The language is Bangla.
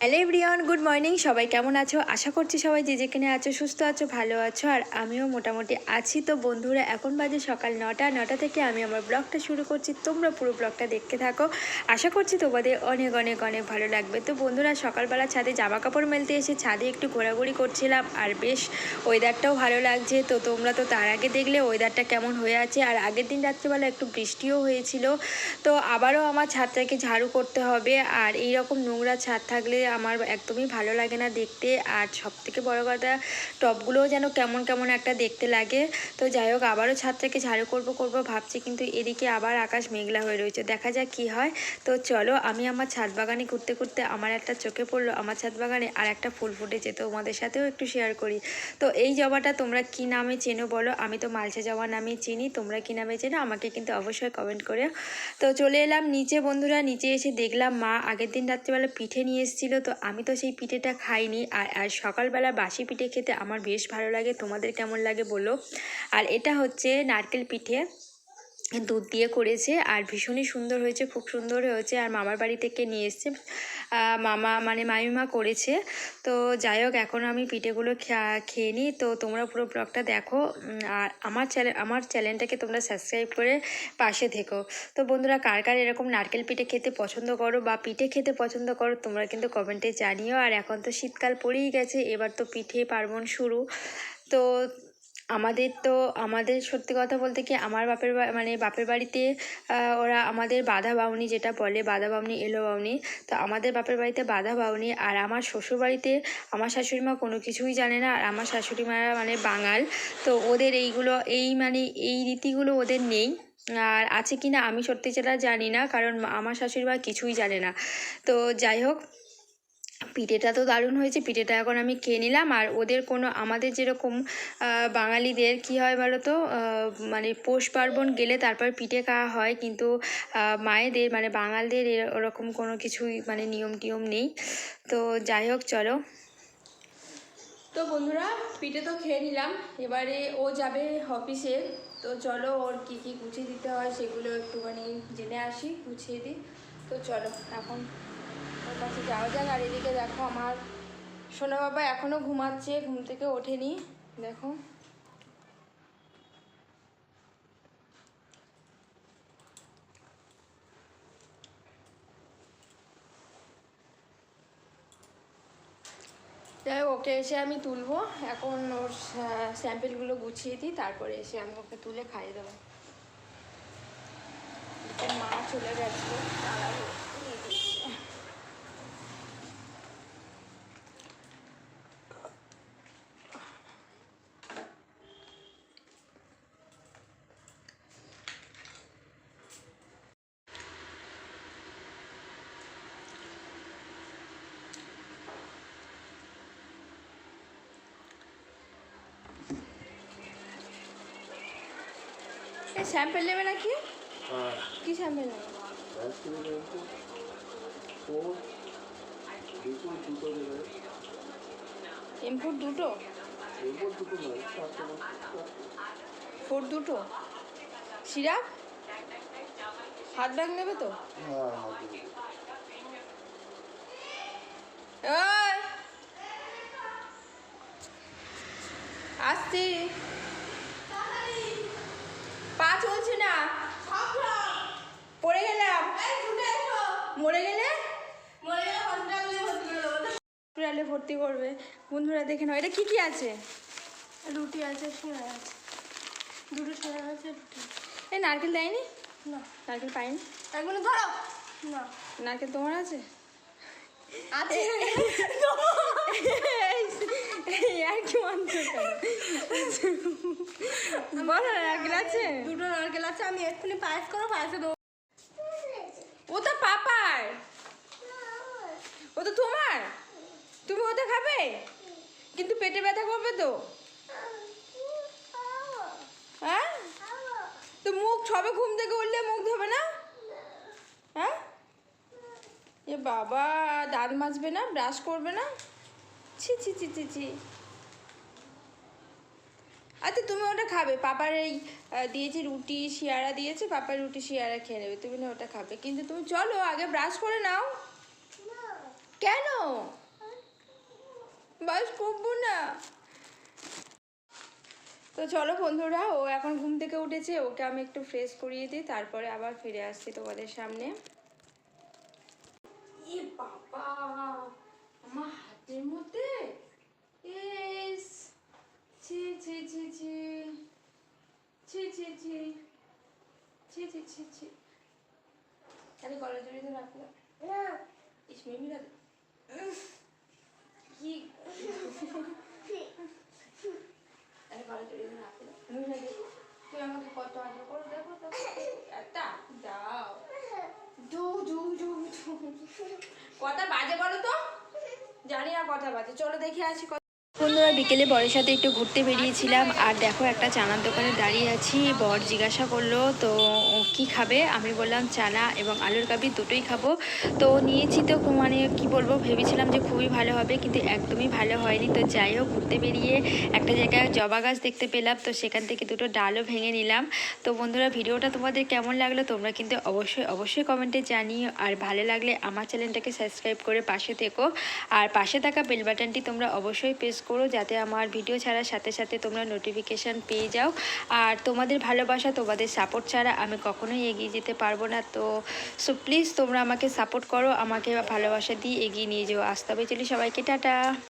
হ্যালো এভরিওয়ান গুড মর্নিং সবাই কেমন আছো? আশা করছি সবাই যে যেখানে আছো, সুস্থ আছো, ভালো আছো, আর আমিও মোটামুটি আছি। তো বন্ধুরা, এখন বাজে সকাল নটা নটা থেকে আমি আমার ব্লগটা শুরু করছি। তোমরা পুরো ব্লগটা দেখতে থাকো। আশা করছি তোমাদের অনেক অনেক অনেক ভালো লাগবে। তো বন্ধুরা, সকালবেলা ছাদে জামা কাপড় মেলতে এসে ছাদে একটু ঘোরাঘুরি করছিলাম, আর বেশ ওয়েদারটাও ভালো লাগছে। তো তোমরা তো তার আগে দেখলে ওয়েদারটা কেমন হয়ে আছে, আর আগের দিন রাত্রিবেলা একটু বৃষ্টিও হয়েছিল। তো আবারও আমার ছাদটাকে ঝাড়ু করতে হবে, আর এই রকম নোংরা ছাদ থাকলে আমার একদমই ভালো লাগে না দেখতে। আর সব থেকে বড়ো কথা টবগুলোও যেন কেমন কেমন একটা দেখতে লাগে। তো যাই হোক, আবারও ছাদটাকে ঝাড়ু করব করব ভাবছি, কিন্তু এদিকে আবার আকাশ মেঘলা হয়ে রয়েছে। দেখা যাক কি হয়। তো চলো, আমি আমার ছাদ বাগানে ঘুরতে ঘুরতে আমার একটা চোখে পড়ল, আমার ছাদ বাগানে আর একটা ফুল ফুটেছে। তোমাদের সাথেও একটু শেয়ার করি। তো এই জবাটা তোমরা কি নামে চেনো বলো? আমি তো মালসা জবা নামে চিনি, তোমরা কি নামে চেনো? আমাকে কিন্তু অবশ্যই কমেন্ট করে তো চলে এলাম নিচে, বন্ধুরা। নিচে এসে দেখলাম মা আগের দিন রাত্রিবেলা পিঠে নিয়ে এসেছিল। তো আমি তো সেই পিঠেটা খাইনি। আর আর সকালবেলা বাসি পিঠে খেতে আমার বেশ ভালো লাগে। তোমাদের কেমন লাগে বলো? আর এটা হচ্ছে নারকেল পিঠে। দুধ দিয়ে করেছে আর ভীষণই সুন্দর হয়েছে, খুব সুন্দর হয়েছে। আর মামার বাড়ি থেকে নিয়ে এসছে মামা মানে মামিমা করেছে। তো যাই হোক, এখন আমি পিঠেগুলো খেয়ে নিই। তো তোমরা পুরো ব্লগটা দেখো। আর আমার চ্যানেল আমার চ্যানেলটাকে তোমরা সাবস্ক্রাইব করে পাশে থেকো। তো বন্ধুরা, কার কার এরকম নারকেল পিঠে খেতে পছন্দ করো বা পিঠে খেতে পছন্দ করো, তোমরা কিন্তু কমেন্টে জানিও। আর এখন তো শীতকাল পড়েই গেছে, এবার তো পিঠে পার্বণ শুরু। তো আমাদের তো, আমাদের সত্যি কথা বলতে কি আমার বাপের মানে বাপের বাড়িতে ওরা আমাদের বাধা বাউনি যেটা বলে, বাধা বাউনি, এলো বাউনি। তো আমাদের বাপের বাড়িতে বাধা বাউনি আর আমার শ্বশুর বাড়িতে আমার শাশুড়ি মা কোনো কিছুই জানে না আর আমার শাশুড়ি মারা মানে বাঙাল। তো ওদের এইগুলো, এই মানে এই রীতিগুলো ওদের নেই। আর আছে কি না আমি সত্যি সেটা জানি না কারণ আমার শাশুড়ি মা কিছুই জানে না। তো যাই হোক পিঠেটা তো দারুণ হয়েছে, পিঠেটা এখন আমি খেয়ে নিলাম। আর ওদের কোনো, আমাদের যেরকম বাঙালিদের কি হয় বলো তো মানে পৌষ পার্বণ গেলে তারপর পিঠে খাওয়া হয়, কিন্তু মায়েদের মানে বাঙালদের ওরকম কোনো কিছুই মানে নিয়ম টিয়ম নেই। তো যাই হোক, চলো। তো বন্ধুরা, পিঠে তো খেয়ে নিলাম। এবারে ও যাবে অফিসে তো চলো, ওর কী কী গুছিয়ে দিতে হয় সেগুলো একটুখানি জেনে আসি, গুছিয়ে দিই। তো চলো, এখন ওর কাছে যাওয়া যাক, আর এদিকে দেখো আমার সোনা বাবা এখনও ঘুমাচ্ছে, ঘুম থেকে ওঠেনি, দেখো। যাই ওকে এসে আমি তুলবো, এখন ওর স্যাম্পেলগুলো গুছিয়ে দিই, তারপরে এসে আমি ওকে তুলে খাইয়ে দেবো। মা চলে গেছে, তাড়াহুড়ো। স্যাম্পেল নেবে নাকি? হ্যাঁ। কি স্যাম্পেল নেবে? এমফোর দুটো? ফোর দুটো? সিরাপ? হাত ব্যাগ নেবে তো? আসছি। পা চলছে না। পড়ে গেলাম। মরে গেলে? হসপিটালে ভর্তি করবে। বন্ধুরা দেখে নাও এটা কি কি আছে? রুটি আছে সিঙ্গারা আছে। দুটো সিঙ্গারা আছে রুটি এই নারকেল দেয়নি? না। নারকেল পাইনি? এগুলো ধরো। না। নারকেল তোমার আছে? আছে এই আর কি মানছো কেন বলো নারকেল আছে দুটো নারকেল আছে আমি এক্ষুনি পায়েস করো পায়েসে দেবো ও তো পাপার। ও তো তোমার? তুমি ওটা খাবে? কিন্তু পেটে ব্যথা করবে তো। হ্যাঁ? তো মুখ সবে ঘুম থেকে উঠলে মুখ ধোবে না? হ্যাঁ? এ বাবা দাঁত মাজবে না ব্রাশ করবে না? ছি ছি ছি ছি ছি। আচ্ছা তুমি ওটা খাবে। পাপার এই দিয়েছে রুটি, শিয়ারা দিয়েছে পাপার রুটি, শিয়ারা খেয়ে নেবে। তুমি না ওটা খাবে। কিন্তু তুমি চলো, আগে ব্রাশ করে নাও। কেন? বাস করব না। তো চলো বন্ধুরা, ও এখন ঘুম থেকে উঠেছে, ওকে আমি একটু ফ্রেশ করিয়ে দিই, তারপরে আবার ফিরে আসছি তোমাদের সামনে। বাবা, আমার হাতের মধ্যে ইস ছি ছি ছি ছি ছি ছি ছি ছি ছি ছি। আরে গলা জড়িয়ে তো রাখল ইস মিমি রাখ কি? আরে গলা জড়িয়ে রাখ তুই আমাকে কত আদর করো? দেখো তো। একটা দাও। দু দু দু কটা বাজে বলো তো? জানি না কথা বাজে। চলো দেখে আসি বন্ধুরা, বিকেলে বরের সাথে একটু ঘুরতে বেরিয়েছিলাম, আর দেখো একটা চানার দোকানে দাঁড়িয়ে আছি। বর জিজ্ঞাসা করল, তো কি খাবে? আমি বললাম, চানা এবং আলুর কাবি দুটোই খাব। তো নিয়েছি তো মানে কি বলব, ভেবেছিলাম যে খুবই ভালো হবে, কিন্তু একদমই ভালো হয়নি। তো যাই হোক, ঘুরতে বেরিয়ে একটা জায়গায় জবা গাছ দেখতে পেলাম, তো সেখান থেকে দুটো ডালও ভেঙে নিলাম। তো বন্ধুরা, ভিডিওটা তোমাদের কেমন লাগল তোমরা কিন্তু অবশ্যই অবশ্যই কমেন্টে জানিও, আর ভালো লাগলে আমার চ্যানেলটাকে সাবস্ক্রাইব করে পাশে থেকো, আর পাশে থাকা বেল বাটনটি তোমরা অবশ্যই প্রেস করো যাতে আমার ভিডিও ছাড়ার সাথে সাথে তোমরা নোটিফিকেশান পেয়ে যাও। আর তোমাদের ভালোবাসা, তোমাদের সাপোর্ট ছাড়া আমি কখনোই এগিয়ে যেতে পারব না। তো সো প্লিজ তোমরা আমাকে সাপোর্ট করো, আমাকে ভালোবাসা দিয়ে এগিয়ে নিয়ে যাও। আসতে হবে চলি সবাইকে, টাটা।